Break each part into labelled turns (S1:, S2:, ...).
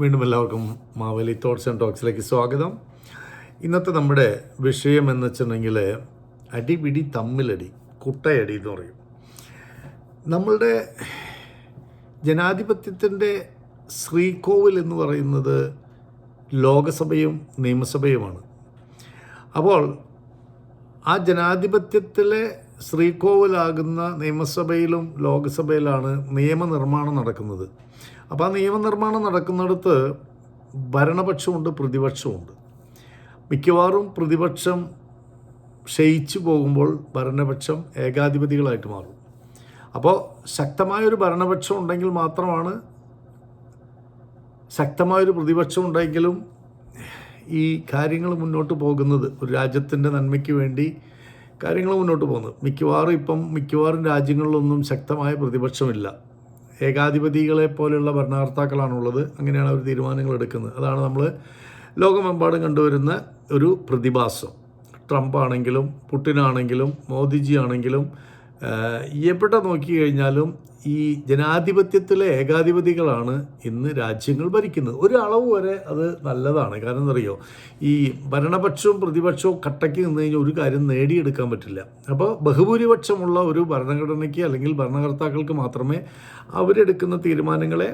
S1: വീണ്ടും എല്ലാവർക്കും Maveli thoughts and ടോക്സിലേക്ക് സ്വാഗതം. ഇന്നത്തെ നമ്മുടെ വിഷയം എന്ന് വെച്ചിട്ടുണ്ടെങ്കിൽ അടിപിടി തമ്മിലടി കുട്ടയടി എന്ന് പറയും. നമ്മളുടെ ജനാധിപത്യത്തിന്റെ ശ്രീകോവിൽ എന്ന് പറയുന്നത് ലോകസഭയും നിയമസഭയുമാണ്. അപ്പോൾ ആ ജനാധിപത്യത്തിലെ ശ്രീകോവിലാകുന്ന നിയമസഭയിലും ലോകസഭയിലാണ് നിയമനിർമ്മാണം നടക്കുന്നത്. അപ്പോൾ ആ നിയമനിർമ്മാണം നടക്കുന്നിടത്ത് ഭരണപക്ഷമുണ്ട് പ്രതിപക്ഷമുണ്ട്. മിക്കവാറും പ്രതിപക്ഷം ക്ഷയിച്ചു പോകുമ്പോൾ ഭരണപക്ഷം ഏകാധിപതികളായിട്ട് മാറും. അപ്പോൾ ശക്തമായൊരു ഭരണപക്ഷം ഉണ്ടെങ്കിൽ മാത്രമാണ് ശക്തമായൊരു പ്രതിപക്ഷം ഉണ്ടെങ്കിലും ഈ കാര്യങ്ങൾ മുന്നോട്ട് പോകുന്നത്. ഒരു രാജ്യത്തിന്റെ നന്മയ്ക്ക് വേണ്ടി കാര്യങ്ങൾ മുന്നോട്ട് പോകുന്നത്. മിക്കവാറും ഇപ്പം മിക്കവാറും രാജ്യങ്ങളിലൊന്നും ശക്തമായ പ്രതിപക്ഷമില്ല. ഏകാധിപതികളെ പോലെയുള്ള ഭരണകർത്താക്കളാണുള്ളത്. അങ്ങനെയാണ് അവർ തീരുമാനങ്ങൾ എടുക്കുന്നത്. അതാണ് നമ്മൾ ലോകമെമ്പാടും കണ്ടുവരുന്ന ഒരു പ്രതിഭാസം. ട്രംപ് ആണെങ്കിലും പുട്ടിനാണെങ്കിലും മോദിജി ആണെങ്കിലും എവിടെ നോക്കി കഴിഞ്ഞാലും ഈ ജനാധിപത്യത്തിലെ ഏകാധിപതികളാണ് ഇന്ന് രാജ്യങ്ങൾ ഭരിക്കുന്നത്. ഒരു അളവ് വരെ അത് നല്ലതാണ്. കാരണം എന്താ അറിയോ ഈ ഭരണപക്ഷവും പ്രതിപക്ഷവും കട്ടയ്ക്ക് നിന്ന് കഴിഞ്ഞാൽ ഒരു കാര്യം നേടിയെടുക്കാൻ പറ്റില്ല. അപ്പോൾ ബഹുഭൂരിപക്ഷമുള്ള ഒരു ഭരണഘടനയ്ക്ക് അല്ലെങ്കിൽ ഭരണകർത്താക്കൾക്ക് മാത്രമേ അവരെടുക്കുന്ന തീരുമാനങ്ങളെ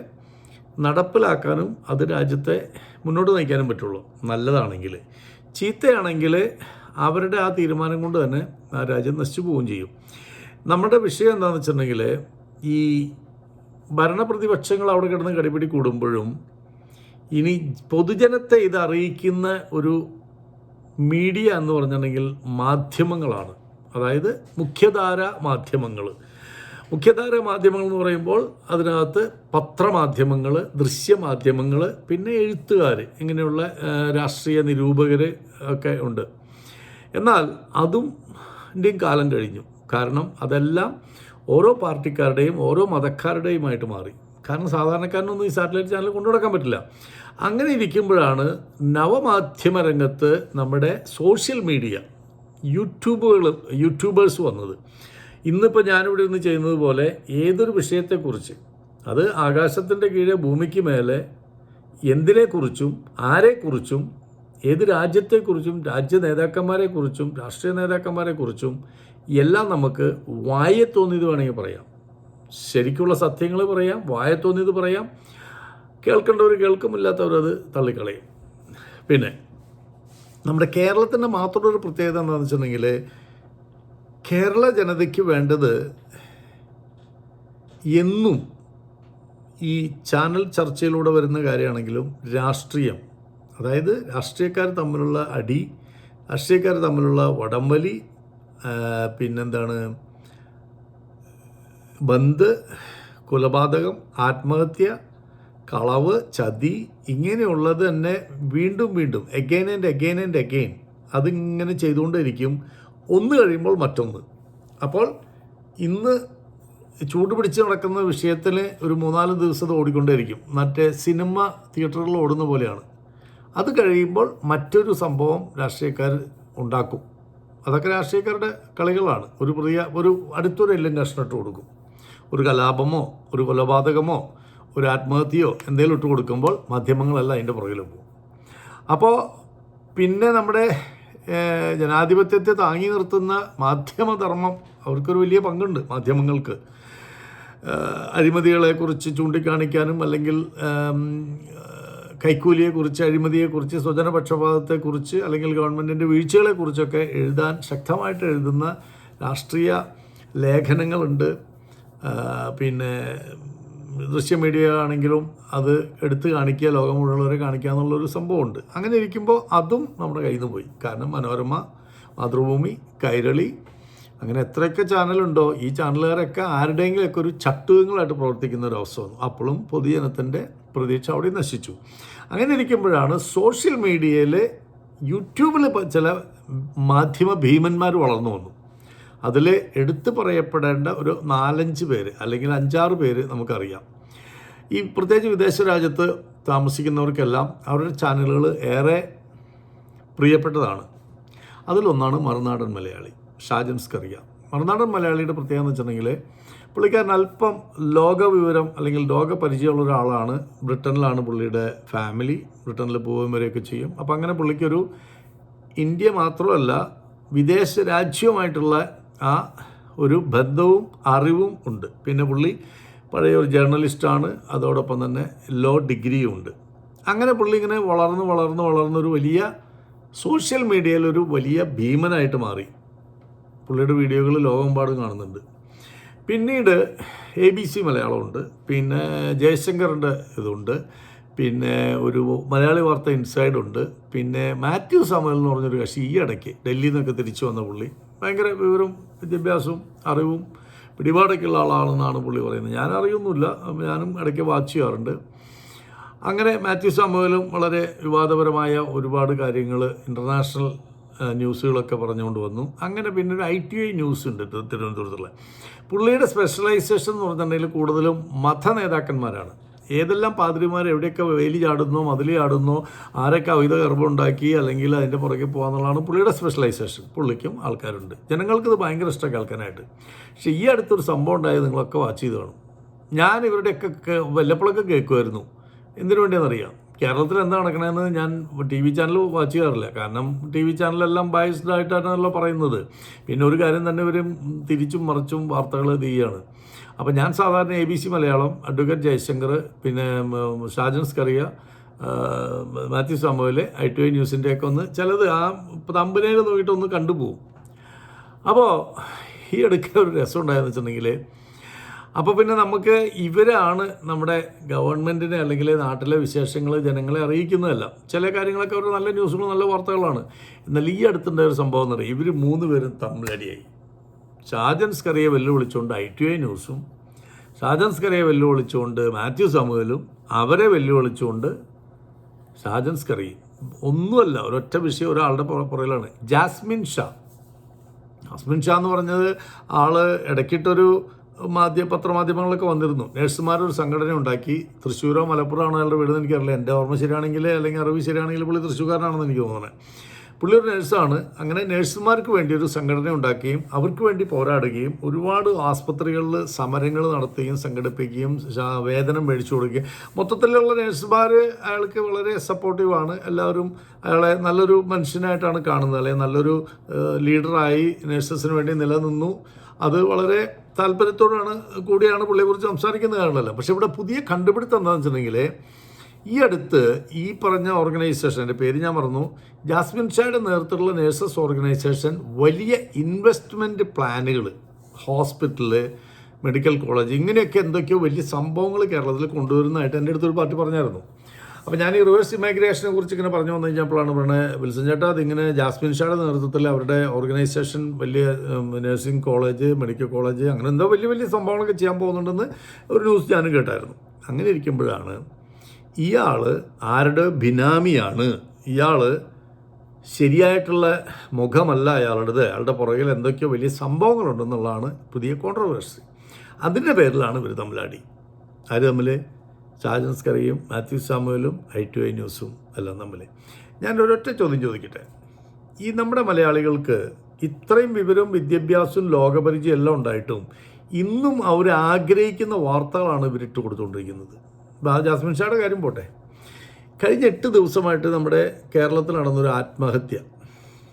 S1: നടപ്പിലാക്കാനും അത് രാജ്യത്തെ മുന്നോട്ട് നയിക്കാനും പറ്റുള്ളൂ. നല്ലതാണെങ്കിൽ. ചീത്തയാണെങ്കിൽ അവരുടെ ആ തീരുമാനം കൊണ്ട് തന്നെ ആ രാജ്യം നശിച്ചു പോവുകയും ചെയ്യും. നമ്മുടെ വിഷയം എന്താണെന്ന് വെച്ചിട്ടുണ്ടെങ്കിൽ ഈ ഭരണപ്രതിപക്ഷങ്ങൾ അവിടെ കിടന്ന് കടിപിടി കൂടുമ്പോഴും ഇനി പൊതുജനത്തെ ഇത് അറിയിക്കുന്ന ഒരു മീഡിയ എന്ന് പറഞ്ഞിട്ടുണ്ടെങ്കിൽ മാധ്യമങ്ങളാണ്. അതായത് മുഖ്യധാര മാധ്യമങ്ങൾ മുഖ്യധാര മാധ്യമങ്ങൾ എന്ന് പറയുമ്പോൾ അതിനകത്ത് പത്രമാധ്യമങ്ങൾ ദൃശ്യമാധ്യമങ്ങൾ പിന്നെ എഴുത്തുകാർ ഇങ്ങനെയുള്ള രാഷ്ട്രീയ നിരൂപകർ ഒക്കെ ഉണ്ട്. എന്നാൽ അതും കാലം കഴിഞ്ഞു. കാരണം അതെല്ലാം ഓരോ പാർട്ടിക്കാരുടെയും ഓരോ മതക്കാരുടെയുമായിട്ട് മാറി. കാരണം സാധാരണക്കാരനൊന്നും ഈ സാറ്റലൈറ്റ് ചാനൽ കൊണ്ടുനടക്കാൻ പറ്റില്ല. അങ്ങനെ ഇരിക്കുമ്പോഴാണ് നവമാധ്യമ രംഗത്ത് നമ്മുടെ സോഷ്യൽ മീഡിയ യൂട്യൂബുകൾ യൂട്യൂബേഴ്സ് വന്നത്. ഇന്നിപ്പോൾ ഞാനിവിടെ നിന്ന് ചെയ്യുന്നത് പോലെ ഏതൊരു വിഷയത്തെക്കുറിച്ച് അത് ആകാശത്തിന്റെ കീഴെ ഭൂമിക്ക് മേലെ എന്തിനെക്കുറിച്ചും ആരെക്കുറിച്ചും ഏത് രാജ്യത്തെക്കുറിച്ചും രാജ്യ നേതാക്കന്മാരെക്കുറിച്ചും രാഷ്ട്രീയ നേതാക്കന്മാരെക്കുറിച്ചും എല്ലാം നമുക്ക് വായ തോന്നിയത് വേണമെങ്കിൽ പറയാം. ശരിക്കുള്ള സത്യങ്ങൾ പറയാം വായ തോന്നിയത് പറയാം. കേൾക്കേണ്ടവർ കേൾക്കുമില്ലാത്തവർ അത് തള്ളിക്കളയും. പിന്നെ നമ്മുടെ കേരളത്തിന്റെ മാത്രമൊരു പ്രത്യേകത എന്താണെന്ന് വെച്ചിട്ടുണ്ടെങ്കിൽ കേരള ജനതയ്ക്ക് വേണ്ടത് എന്നും ഈ ചാനൽ ചർച്ചയിലൂടെ വരുന്ന കാര്യമാണെങ്കിലും രാഷ്ട്രീയം. അതായത് രാഷ്ട്രീയക്കാർ തമ്മിലുള്ള അടി രാഷ്ട്രീയക്കാർ തമ്മിലുള്ള വടംവലി പിന്നെന്താണ്? ബന്ദ് കൊലപാതകം ആത്മഹത്യ കളവ് ചതി ഇങ്ങനെയുള്ളത് തന്നെ വീണ്ടും വീണ്ടും again and again and again അതിങ്ങനെ ചെയ്തുകൊണ്ടിരിക്കും ഒന്ന് കഴിയുമ്പോൾ മറ്റൊന്ന്. അപ്പോൾ ഇന്ന് ചൂട് പിടിച്ച് നടക്കുന്ന വിഷയത്തിൽ ഒരു മൂന്നാൽ ദിവസം ഓടിക്കൊണ്ടേയിരിക്കും. മറ്റേ സിനിമ തിയേറ്ററുകളിൽ ഓടുന്ന പോലെയാണ്. അത് കഴിയുമ്പോൾ മറ്റൊരു സംഭവം രാഷ്ട്രീയക്കാർ ഉണ്ടാക്കും. അതൊക്കെ രാഷ്ട്രീയക്കാരുടെ കളികളാണ്. ഒരു പ്രിയ ഒരു അടുത്തൊരു എല്ലും കഷ്ണിട്ട് കൊടുക്കും. ഒരു കലാപമോ ഒരു കൊലപാതകമോ ഒരു ആത്മഹത്യയോ എന്തെങ്കിലും ഇട്ട് കൊടുക്കുമ്പോൾ മാധ്യമങ്ങളെല്ലാം അതിന്റെ പുറകിൽ പോകും. അപ്പോൾ പിന്നെ നമ്മുടെ ജനാധിപത്യത്തെ താങ്ങി നിർത്തുന്ന മാധ്യമധർമ്മം അവർക്കൊരു വലിയ പങ്കുണ്ട് മാധ്യമങ്ങൾക്ക്. അഴിമതികളെക്കുറിച്ച് ചൂണ്ടിക്കാണിക്കാനും അല്ലെങ്കിൽ കൈക്കൂലിയെക്കുറിച്ച് അഴിമതിയെക്കുറിച്ച് സ്വജനപക്ഷപാതത്തെക്കുറിച്ച് അല്ലെങ്കിൽ ഗവൺമെന്റിന്റെ വീഴ്ചകളെക്കുറിച്ചൊക്കെ എഴുതാൻ ശക്തമായിട്ട് എഴുതുന്ന രാഷ്ട്രീയ ലേഖനങ്ങളുണ്ട്. പിന്നെ ദൃശ്യ മീഡിയ ആണെങ്കിലും അത് എടുത്ത് കാണിക്കുക ലോകം മുഴുവനുള്ളവരെ കാണിക്കുക എന്നുള്ളൊരു സംഭവമുണ്ട്. അങ്ങനെ ഇരിക്കുമ്പോൾ അതും നമ്മുടെ കയ്യിൽ നിന്ന് പോയി. കാരണം മനോരമ മാതൃഭൂമി കൈരളി അങ്ങനെ എത്രയൊക്കെ ചാനലുണ്ടോ ഈ ചാനലുകാരൊക്കെ ആരുടെയെങ്കിലുമൊക്കെ ഒരു ചട്ടുകങ്ങളായിട്ട് പ്രവർത്തിക്കുന്ന ഒരു അവസ്ഥ വന്നു. അപ്പോഴും പൊതുജനത്തിന്റെ പ്രതീക്ഷ അവിടെ നശിച്ചു. അങ്ങനെ ഇരിക്കുമ്പോഴാണ് സോഷ്യൽ മീഡിയയിൽ യൂട്യൂബിൽ ചില മാധ്യമ ഭീമന്മാർ വളർന്നു വന്നു. അതിൽ എടുത്തു പറയപ്പെടേണ്ട ഒരു നാലഞ്ച് പേര് അല്ലെങ്കിൽ അഞ്ചാറ് പേര് നമുക്കറിയാം. ഈ പ്രത്യേകിച്ച് വിദേശ രാജ്യത്ത് താമസിക്കുന്നവർക്കെല്ലാം അവരുടെ ചാനലുകൾ ഏറെ പ്രിയപ്പെട്ടതാണ്. അതിലൊന്നാണ് മറുനാടൻ മലയാളി. ഷാജൻ സ്കറിയ മറുനാടൻ മലയാളിയുടെ പ്രത്യേകത എന്ന് വെച്ചിട്ടുണ്ടെങ്കിൽ പുള്ളിക്കാരൻ അല്പം ലോക വിവരം അല്ലെങ്കിൽ ലോക പരിചയമുള്ള ഒരാളാണ്. ബ്രിട്ടനിലാണ് പുള്ളിയുടെ ഫാമിലി. ബ്രിട്ടനിൽ പോവുകയും വരെയൊക്കെ ചെയ്യും. അപ്പോൾ അങ്ങനെ പുള്ളിക്കൊരു ഇന്ത്യ മാത്രമല്ല വിദേശ രാജ്യവുമായിട്ടുള്ള ആ ഒരു ബന്ധവും അറിവും ഉണ്ട്. പിന്നെ പുള്ളി പഴയ ഒരു ജേർണലിസ്റ്റാണ്. അതോടൊപ്പം തന്നെ ലോ ഡിഗ്രിയും ഉണ്ട്. അങ്ങനെ പുള്ളി ഇങ്ങനെ വളർന്ന് വളർന്ന് വളർന്നൊരു വലിയ സോഷ്യൽ മീഡിയയിൽ ഒരു വലിയ ഭീമനായിട്ട് മാറി. പുള്ളിയുടെ വീഡിയോകൾ ലോകമെമ്പാടും കാണുന്നുണ്ട്. പിന്നീട് എ ബി സി മലയാളമുണ്ട്. പിന്നെ ജയശങ്കറിന്റെ ഇതുണ്ട്. പിന്നെ ഒരു മലയാളി വാർത്ത ഇൻസൈഡ് ഉണ്ട് പിന്നെ മാത്യു സമൽ എന്ന് പറഞ്ഞൊരു കക്ഷി ഈ ഇടയ്ക്ക് ഡൽഹിയിൽ നിന്നൊക്കെ തിരിച്ചു വന്ന പുള്ളി. ഭയങ്കര വിവരവും വിദ്യാഭ്യാസവും അറിവും പിടിപാടൊക്കെയുള്ള ആളാണെന്നാണ് പുള്ളി പറയുന്നത്. ഞാൻ അറിയൊന്നുമില്ല ഞാനും ഇടയ്ക്ക് വാച്ച് ചെയ്യാറുണ്ട്. അങ്ങനെ മാത്യു സാമുവലും വളരെ വിവാദപരമായ ഒരുപാട് കാര്യങ്ങൾ ഇന്റർനാഷണൽ ന്യൂസുകളൊക്കെ പറഞ്ഞുകൊണ്ട് വന്നു. അങ്ങനെ പിന്നെ ഒരു ഐ ടി ഐ ന്യൂസ് ഉണ്ട് തിരുവനന്തപുരത്തുള്ള. പുള്ളിയുടെ സ്പെഷ്യലൈസേഷൻ എന്ന് പറഞ്ഞിട്ടുണ്ടെങ്കിൽ കൂടുതലും മത നേതാക്കന്മാരാണ്. ഏതെല്ലാം പാതിരിമാർ എവിടെയൊക്കെ വേലി ചാടുന്നോ മതിൽ ചാടുന്നോ ആരൊക്കെ അവിധ ഗർഭമുണ്ടാക്കി അല്ലെങ്കിൽ അതിന്റെ പുറകെ പോകാന്നുള്ളതാണ് പുള്ളിയുടെ സ്പെഷ്യലൈസേഷൻ പുള്ളിക്കും ആൾക്കാരുണ്ട്. ജനങ്ങൾക്ക് ഇത് ഭയങ്കര ഇഷ്ടം കേൾക്കാനായിട്ട്. പക്ഷേ ഈ അടുത്തൊരു സംഭവം ഉണ്ടായത് നിങ്ങളൊക്കെ വാച്ച് ചെയ്ത് കാണും. ഞാൻ ഇവരുടെയൊക്കെ വല്ലപ്പോഴൊക്കെ കേൾക്കുമായിരുന്നു. എന്തിനു വേണ്ടിയെന്നറിയാം കേരളത്തിൽ എന്താ നടക്കണമെന്ന് ഞാൻ ടി വി ചാനൽ വാച്ച് ചെയ്യാറില്ല. കാരണം ടി വി ചാനലെല്ലാം ബയസ്ഡ് ആയിട്ടാണല്ലോ പറയുന്നത്. പിന്നെ ഒരു കാര്യം തന്നെ ഇവരും തിരിച്ചും മറിച്ചും വാർത്തകൾ ചെയ്യുകയാണ് അപ്പോൾ ഞാൻ സാധാരണ A B C Malayalam advocate Jayashankar പിന്നെ Shajan Skaria Mathew Samuel I T I ന്യൂസിന്റെയൊക്കെ ഒന്ന് ചിലത് ആ തമ്പനയിൽ നോക്കിയിട്ടൊന്ന് കണ്ടുപോകും അപ്പോൾ ഈ ഇടയ്ക്ക് ഒരു രസം ഉണ്ടായെന്ന് വെച്ചിട്ടുണ്ടെങ്കിൽ അപ്പോൾ പിന്നെ നമുക്ക് ഇവരാണ് നമ്മുടെ ഗവൺമെന്റിനെ അല്ലെങ്കിൽ നാട്ടിലെ വിശേഷങ്ങൾ ജനങ്ങളെ അറിയിക്കുന്നതല്ല. ചില കാര്യങ്ങളൊക്കെ അവർ നല്ല ന്യൂസുകളും നല്ല വാർത്തകളാണ്. എന്നാൽ ഈ അടുത്തുണ്ടായ ഒരു സംഭവം എന്ന് പറയും ഇവർ മൂന്ന് പേരും തമ്മിലടിയായി. ഷാജൻ സ്കറിയെ വെല്ലുവിളിച്ചുകൊണ്ട് ഐ ടി ഐ ന്യൂസും ഷാജൻ സ്കറിയെ വെല്ലുവിളിച്ചുകൊണ്ട് മാത്യു സമൂഹലും അവരെ വെല്ലുവിളിച്ചുകൊണ്ട് ഷാജൻ സ്കറി. ഒന്നുമല്ല ഒരൊറ്റ വിഷയം ഒരാളുടെ പുറ- പുറകിലാണ്. ജാസ്മിൻ ഷാ. ജാസ്മിൻ ഷാ എന്ന് പറഞ്ഞത് ആൾ ഇടയ്ക്കിട്ടൊരു മാധ്യമ പത്രമാധ്യമങ്ങളൊക്കെ വന്നിരുന്നു. നേഴ്സുമാരൊരു സംഘടന ഉണ്ടാക്കി. തൃശ്ശൂരോ മലപ്പുറമാണോ അയാളുടെ വീട് എനിക്കറിയില്ല. എന്റെ ഓർമ്മ ശരിയാണെങ്കിൽ അല്ലെങ്കിൽ അറിവ് ശരിയാണെങ്കിൽ പുള്ളി തൃശ്ശൂർക്കാരനാണെന്ന് എനിക്ക് തോന്നുന്നത്. പുള്ളി ഒരു നഴ്സാണ്. അങ്ങനെ നഴ്സുമാർക്ക് വേണ്ടി ഒരു സംഘടന ഉണ്ടാക്കുകയും അവർക്ക് വേണ്ടി പോരാടുകയും ഒരുപാട് ആസ്പത്രികളിൽ സമരങ്ങൾ നടത്തുകയും സംഘടിപ്പിക്കുകയും വേതനം മേടിച്ചു കൊടുക്കുകയും. മൊത്തത്തിലുള്ള നഴ്സുമാർ അയാൾക്ക് വളരെ സപ്പോർട്ടീവാണ് എല്ലാവരും അയാളെ നല്ലൊരു മനുഷ്യനായിട്ടാണ് കാണുന്നത്. അല്ലെങ്കിൽ നല്ലൊരു ലീഡറായി നഴ്സസിന് വേണ്ടി നിലനിന്നു. അത് വളരെ താല്പര്യത്തോടാണ് കൂടിയാണ് പുള്ളിയെക്കുറിച്ച് സംസാരിക്കുന്നത് കാണുന്നില്ല പക്ഷേ ഇവിടെ പുതിയ കണ്ടുപിടുത്തം എന്താണെന്ന് വെച്ചിട്ടുണ്ടെങ്കിൽ ഈ അടുത്ത് ഈ പറഞ്ഞ ഓർഗനൈസേഷൻ എന്റെ പേര് ഞാൻ പറഞ്ഞു ജാസ്മിൻ ഷായുടെ നേതൃത്വത്തിലുള്ള നേഴ്സസ് ഓർഗനൈസേഷൻ വലിയ ഇൻവെസ്റ്റ്മെന്റ് പ്ലാനുകൾ ഹോസ്പിറ്റൽ മെഡിക്കൽ കോളേജ് ഇങ്ങനെയൊക്കെ എന്തൊക്കെയോ വലിയ സംഭവങ്ങൾ കേരളത്തിൽ കൊണ്ടുവരുന്നതായിട്ട് എന്റെ അടുത്തൊരു പാർട്ടി പറഞ്ഞായിരുന്നു. അപ്പോൾ ഞാൻ ഈ റിവേഴ്സ് ഇമിഗ്രേഷനെ കുറിച്ച് ഇങ്ങനെ പറഞ്ഞു വന്നു കഴിഞ്ഞപ്പോഴാണ് പറയുന്നത് വിൽസൺ ചേട്ടാ അതിങ്ങനെ ജാസ്മിൻ ഷായുടെ നേതൃത്വത്തിൽ അവരുടെ ഓർഗനൈസേഷൻ വലിയ നഴ്സിംഗ് കോളേജ് മെഡിക്കൽ കോളേജ് അങ്ങനെ എന്തോ വലിയ വലിയ സംഭവങ്ങളൊക്കെ ചെയ്യാൻ പോകുന്നുണ്ടെന്ന് ഒരു ന്യൂസ് ഞാനും കേട്ടായിരുന്നു. അങ്ങനെ ഇരിക്കുമ്പോഴാണ് ഇയാൾ ആരുടെ ബിനാമിയാണ്? ഇയാൾ ശരിയായിട്ടുള്ള മുഖമല്ല അയാളുടേത്. അയാളുടെ പുറകിൽ എന്തൊക്കെയോ വലിയ സംഭവങ്ങളുണ്ടെന്നുള്ളതാണ് പുതിയ കോൺട്രവേഴ്സി അതിന്റെ പേരിലാണ് ഇവർ തമ്മിലടി. ആര് തമ്മിൽ ഷാജൻസ് കറിയും മാത്യു സാമുവലും ഐ ടു ഐ ന്യൂസും എല്ലാം തമ്മിൽ ഞാൻ ഒരൊറ്റ ചോദ്യം ചോദിക്കട്ടെ. ഈ നമ്മുടെ മലയാളികൾക്ക് ഇത്രയും വിവരവും വിദ്യാഭ്യാസവും ലോകപരിചയം എല്ലാം ഉണ്ടായിട്ടും ഇന്നും അവർ ആഗ്രഹിക്കുന്ന വാർത്തകളാണ് ഇവരിട്ട് കൊടുത്തുകൊണ്ടിരിക്കുന്നത്. ജാസ്മിൻ ഷായുടെ കാര്യം പോട്ടെ. കഴിഞ്ഞ എട്ട് ദിവസമായിട്ട് നമ്മുടെ കേരളത്തിൽ നടന്നൊരു ആത്മഹത്യ.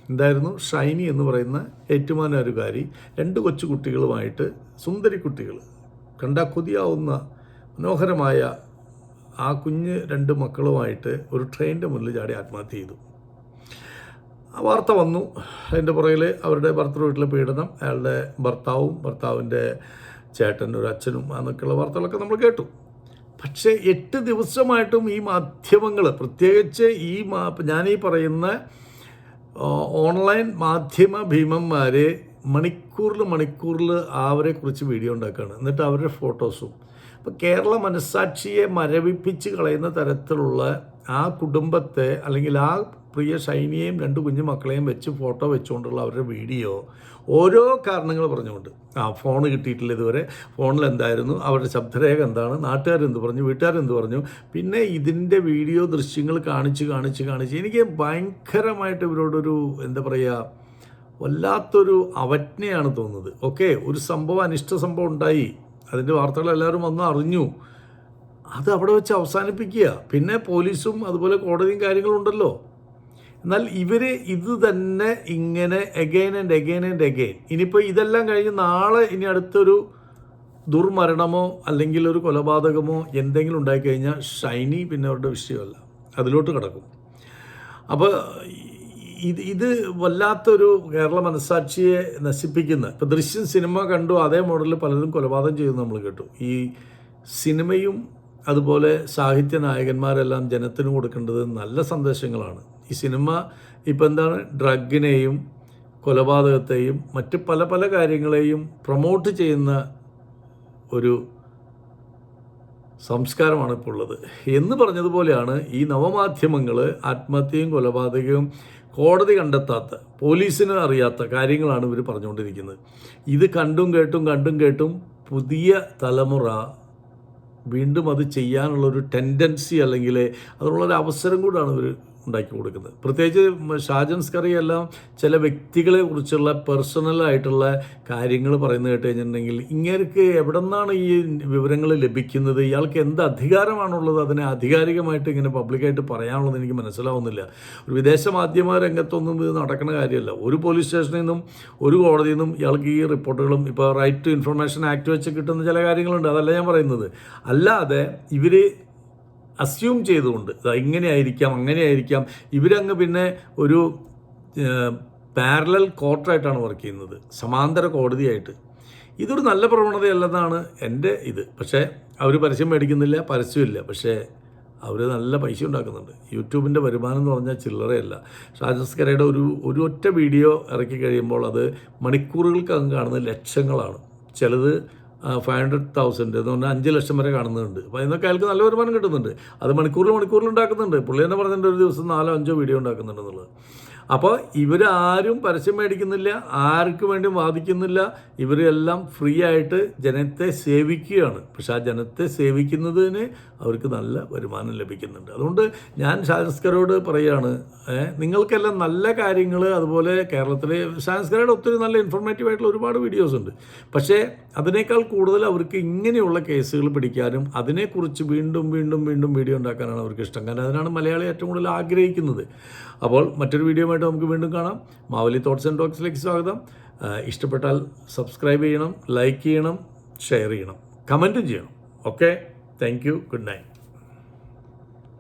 S1: എന്തായിരുന്നു? ഷൈനി എന്ന് പറയുന്ന ഏറ്റുമാനൂരുകാരി രണ്ട് കൊച്ചു കുട്ടികളുമായിട്ട് സുന്ദരി കുട്ടികൾ. കണ്ടാൽ കൊതിയാവുന്ന മനോഹരമായ ആ കുഞ്ഞ് രണ്ട് മക്കളുമായിട്ട് ഒരു ട്രെയിനിന്റെ മുന്നിൽ ചാടി ആത്മഹത്യ ചെയ്തു. ആ വാർത്ത വന്നു. അതിന്റെ പുറകിൽ അവരുടെ ഭർത്തൃ വീട്ടിലെ പീഡനം അയാളുടെ ഭർത്താവും ഭർത്താവിന്റെ ചേട്ടൻ ഒരു അച്ഛനും എന്നൊക്കെയുള്ള വാർത്തകളൊക്കെ നമ്മൾ കേട്ടു. പക്ഷേ എട്ട് ദിവസമായിട്ടും ഈ മാധ്യമങ്ങൾ പ്രത്യേകിച്ച് ഈ മാ ഞാനീ പറയുന്ന ഓൺലൈൻ മാധ്യമ ഭീമന്മാർ മണിക്കൂറിൽ മണിക്കൂറിൽ അവരെക്കുറിച്ച് വീഡിയോ ഉണ്ടാക്കുകയാണ് എന്നിട്ട് അവരുടെ ഫോട്ടോസും. അപ്പോൾ കേരള മനസ്സാക്ഷിയെ മരവിപ്പിച്ച് കളയുന്ന തരത്തിലുള്ള ആ കുടുംബത്തെ അല്ലെങ്കിൽ ആ പ്രിയ ഷൈനിയെയും രണ്ട് കുഞ്ഞു മക്കളെയും വെച്ച് ഫോട്ടോ വെച്ചുകൊണ്ടുള്ള അവരുടെ വീഡിയോ ഓരോ കാരണങ്ങൾ പറഞ്ഞുകൊണ്ട്. ആ ഫോൺ കിട്ടിയിട്ടില്ല ഇതുവരെ. ഫോണിൽ എന്തായിരുന്നു? അവരുടെ ശബ്ദരേഖ എന്താണ്? നാട്ടുകാരെന്ത് പറഞ്ഞു? വീട്ടുകാരെന്ത് പറഞ്ഞു? പിന്നെ ഇതിന്റെ വീഡിയോ ദൃശ്യങ്ങൾ കാണിച്ച് കാണിച്ച് കാണിച്ച് എനിക്ക് ഭയങ്കരമായിട്ട് ഇവരോടൊരു എന്താ പറയുക വല്ലാത്തൊരു അവജ്ഞയാണ് തോന്നുന്നത്. ഓക്കെ ഒരു സംഭവം അനിഷ്ട സംഭവം ഉണ്ടായി. അതിന്റെ വാർത്തകൾ എല്ലാവരും വന്ന് അറിഞ്ഞു. അത് അവിടെ വെച്ച് അവസാനിപ്പിക്കുക. പിന്നെ പോലീസും അതുപോലെ കോടതിയും കാര്യങ്ങളുണ്ടല്ലോ എന്നാൽ ഇവർ ഇത് തന്നെ ഇങ്ങനെ again and again and again ഇനിയിപ്പോൾ ഇതെല്ലാം കഴിഞ്ഞ് നാളെ ഇനി അടുത്തൊരു ദുർമരണമോ അല്ലെങ്കിൽ ഒരു കൊലപാതകമോ എന്തെങ്കിലും ഉണ്ടായിക്കഴിഞ്ഞാൽ ഷൈനി പിന്നെ അവരുടെ വിഷയമല്ല. അതിലോട്ട് കിടക്കും. അപ്പോൾ ഇത് ഇത് വല്ലാത്തൊരു കേരള മനസ്സാക്ഷിയെ നശിപ്പിക്കുന്ന ഇപ്പോൾ ദൃശ്യം സിനിമ കണ്ടു അതേ മോഡലിൽ പലരും കൊലപാതകം ചെയ്യുന്നു നമ്മൾ കേട്ടു. ഈ സിനിമയും അതുപോലെ സാഹിത്യ നായകന്മാരെല്ലാം ജനത്തിന് കൊടുക്കേണ്ടത് നല്ല സന്ദേശങ്ങളാണ്. ഈ സിനിമ ഇപ്പം എന്താണ് ഡ്രഗിനെയും കൊലപാതകത്തെയും മറ്റ് പല പല കാര്യങ്ങളെയും പ്രൊമോട്ട് ചെയ്യുന്ന ഒരു സംസ്കാരമാണ് ഇപ്പോൾ ഉള്ളത്. എന്ന് പറഞ്ഞതുപോലെയാണ് ഈ നവമാധ്യമങ്ങൾ ആത്മഹത്യയും കൊലപാതകവും കോടതി കണ്ടെത്താത്ത പോലീസിന് അറിയാത്ത കാര്യങ്ങളാണ് ഇവർ പറഞ്ഞുകൊണ്ടിരിക്കുന്നത്. ഇത് കണ്ടും കേട്ടും കണ്ടും കേട്ടും പുതിയ തലമുറ വീണ്ടും അത് ചെയ്യാനുള്ളൊരു ടെൻഡൻസി അല്ലെങ്കിൽ അതിനുള്ളൊരു അവസരം കൂടാണ് ഇവർ ഉണ്ടാക്കി കൊടുക്കുന്നത്. പ്രത്യേകിച്ച് ഷാജൻസ് കറിയെല്ലാം ചില വ്യക്തികളെ കുറിച്ചുള്ള പേഴ്സണലായിട്ടുള്ള കാര്യങ്ങൾ പറയുന്നത് കേട്ട് കഴിഞ്ഞിട്ടുണ്ടെങ്കിൽ ഇങ്ങേർക്ക് എവിടെ നിന്നാണ് ഈ വിവരങ്ങൾ ലഭിക്കുന്നത്? ഇയാൾക്ക് എന്ത് അധികാരമാണുള്ളത്? അതിനെ ആധികാരികമായിട്ട് ഇങ്ങനെ പബ്ലിക്കായിട്ട് പറയാനുള്ളത് എനിക്ക് മനസ്സിലാവുന്നില്ല. ഒരു വിദേശ മാധ്യമ രംഗത്തൊന്നും ഇത് നടക്കുന്ന കാര്യമല്ല. ഒരു പോലീസ് സ്റ്റേഷനിൽ നിന്നും ഒരു കോടതിയിൽ നിന്നും ഇയാൾക്ക് ഈ റിപ്പോർട്ടുകളും ഇപ്പോൾ റൈറ്റ് ടു ഇൻഫർമേഷൻ ആക്ട് വെച്ച് കിട്ടുന്ന ചില കാര്യങ്ങളുണ്ട്. അതല്ല ഞാൻ പറയുന്നത്. അല്ലാതെ ഇവർ അസ്യൂം ചെയ്തുകൊണ്ട് ഇങ്ങനെയായിരിക്കാം ഇങ്ങനെ ആയിരിക്കാം അങ്ങനെ ആയിരിക്കാം ഇവരങ്ങ് പിന്നെ ഒരു പാരലൽ കോർട്ടായിട്ടാണ് വർക്ക് ചെയ്യുന്നത്. സമാന്തര കോടതിയായിട്ട് ഇതൊരു നല്ല പ്രവണതയല്ലെന്നാണ് എന്റെ ഇത്. പക്ഷേ അവർ പരസ്യം മേടിക്കുന്നില്ല പരസ്യമില്ല. പക്ഷേ അവർ നല്ല പൈസ ഉണ്ടാക്കുന്നുണ്ട്. യൂട്യൂബിന്റെ വരുമാനം എന്ന് പറഞ്ഞാൽ ചില്ലറയല്ല. ഷാജസ്കരയുടെ ഒരു ഒരു ഒറ്റ വീഡിയോ ഇറക്കി കഴിയുമ്പോൾ അത് മണിക്കൂറുകൾക്കകം കാണുന്ന ലക്ഷങ്ങളാണ്. ചിലത് ഫൈവ് ഹൺഡ്രഡ് തൗസൻഡ് എന്ന് പറഞ്ഞാൽ അഞ്ച് ലക്ഷം വരെ കാണുന്നുണ്ട്. അപ്പോൾ അതിനൊക്കെ അയാൾക്ക് നല്ല വരുമാനം കിട്ടുന്നുണ്ട്. അത് മണിക്കൂറിൽ മണിക്കൂറിൽ ഉണ്ടാക്കുന്നുണ്ട്. പുള്ളി തന്നെ പറഞ്ഞിട്ടുണ്ട് ഒരു ദിവസം നാലോ അഞ്ചോ വീഡിയോ ഉണ്ടാക്കുന്നുണ്ടെന്നുള്ളത് അപ്പോൾ ഇവരാരും പരസ്യം മേടിക്കുന്നില്ല ആർക്ക് വേണ്ടിയും വാദിക്കുന്നില്ല ഇവരെല്ലാം ഫ്രീ ആയിട്ട് ജനത്തെ സേവിക്കുകയാണ്. പക്ഷെ ആ ജനത്തെ സേവിക്കുന്നതിന് അവർക്ക് നല്ല വരുമാനം ലഭിക്കുന്നുണ്ട്. അതുകൊണ്ട് ഞാൻ ഷാൻസ്കരോട് പറയുകയാണ് നിങ്ങൾക്കെല്ലാം നല്ല കാര്യങ്ങൾ അതുപോലെ കേരളത്തിലെ ഷാൻസ്കരയുടെ ഒത്തിരി നല്ല ഇൻഫോർമേറ്റീവ് ആയിട്ടുള്ള ഒരുപാട് വീഡിയോസ് ഉണ്ട്. പക്ഷേ അതിനേക്കാൾ കൂടുതൽ അവർക്ക് ഇങ്ങനെയുള്ള കേസുകൾ പിടിക്കാനും അതിനെക്കുറിച്ച് വീണ്ടും വീണ്ടും വീണ്ടും വീഡിയോ ഉണ്ടാക്കാനാണ് അവർക്ക് ഇഷ്ടം. കാരണം അതിനാണ് മലയാളി ഏറ്റവും കൂടുതൽ ആഗ്രഹിക്കുന്നത്. അപ്പോൾ മറ്റൊരു വീഡിയോയുമായിട്ട് നമുക്ക് വീണ്ടും കാണാം. മാവലി തോട്ട്സ് ആൻഡ് ടോക്സിലേക്ക് സ്വാഗതം. ഇഷ്ടപ്പെട്ടാൽ സബ്സ്ക്രൈബ് ചെയ്യണം ലൈക്ക് ചെയ്യണം ഷെയർ ചെയ്യണം കമന്റും ചെയ്യണം. Okay? Thank you. Good night.